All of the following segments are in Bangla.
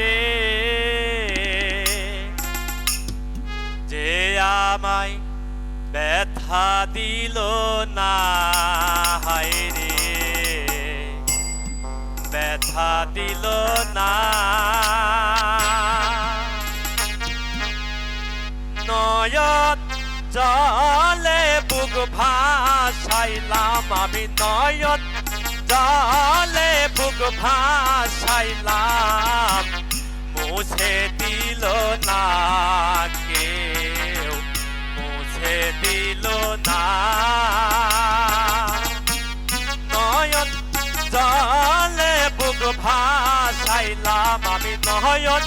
রে। যে আমায় ব্যথা দিল না হায় রে। ব্যথা দিল না। নয়ন জলে বুক ভাসাইলাম আমি, নয়ন জলে বুক ভাসাইলাম মুছে দিল না কেউ, মুছে দিল না। নয়ন জলে বুক ভাসাইলাম, আমি নয়ন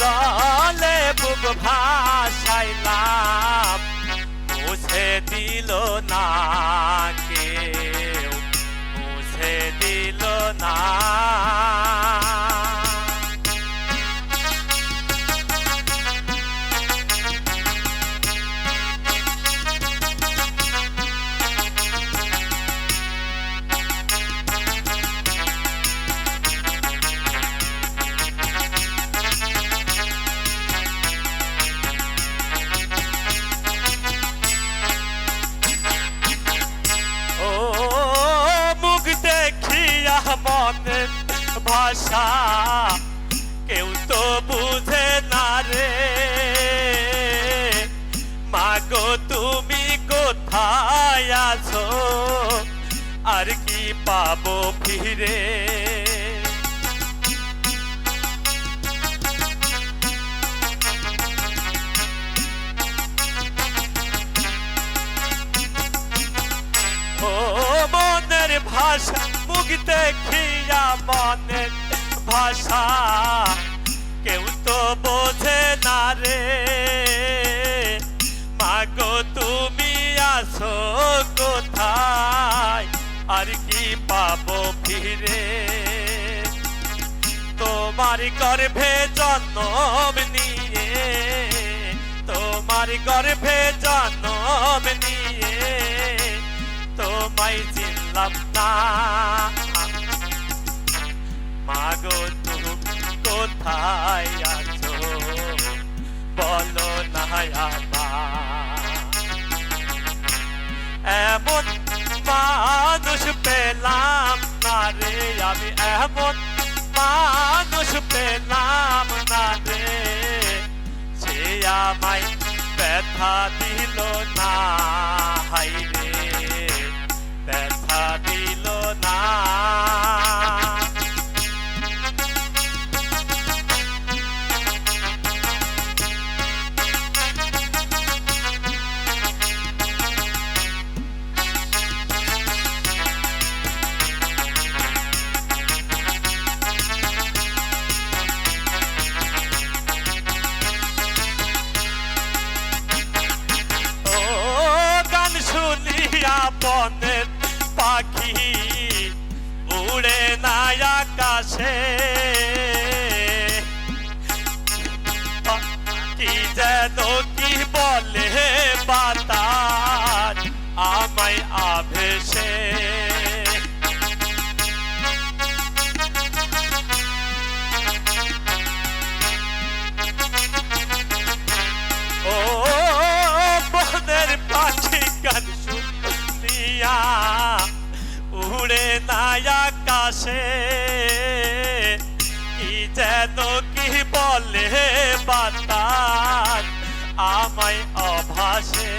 জলে বুক ভাসাইলাম, মুছে দিল না কেউ, মুছে দিল না। মনের ভাষা, কেউ তো বুঝে না রে। মাগো, তুমি কোথায় আছো? আর কি পাবো ফিরে? ভাষা মুখ দেখিয়া মনের ভাষা। কেউ তো বোঝে না রে। মাগো, তুমি আসো কোথায়? আর কি পাবো ফিরে? তোমার গর্ভে জন্ম নিয়ে, তোমার গর্ভে জন্ম নিয়ে তোমায় চিনলাম না মাগো, তুমি কোথায় আছো? বলো না এমন মানুষ পেলাম না রে, আমি এমন মানুষ পেলাম না রে। সে আমায় ব্যথা দিল না হাই রে। ব্যথা দিল না। পাখি উড়ে না আকাশে। কি যেন কি বলে বাতাস? আকাশে কি যেন কি বলে বাতাস আমায় অভাসে।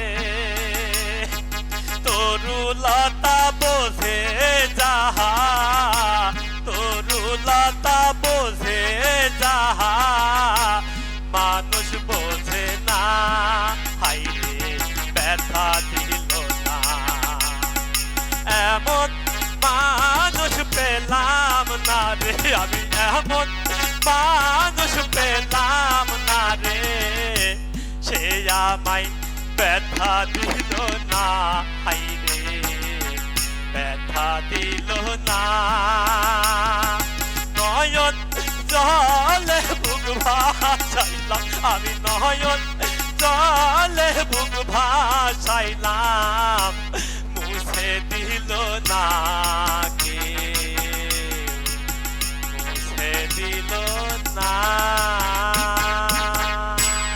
তরুলতা বোঝে যাহা তরুলতা বোঝে যাহা এমন মানুষ পেলাম না রে। সে আমায় ব্যথা দিল না হাই রে। ব্যথা দিল না। নয়ন জলে বুক ভাসাইলাম, আমি নয়ন জলে বুক ভাসাইলাম, মুছে দিল না।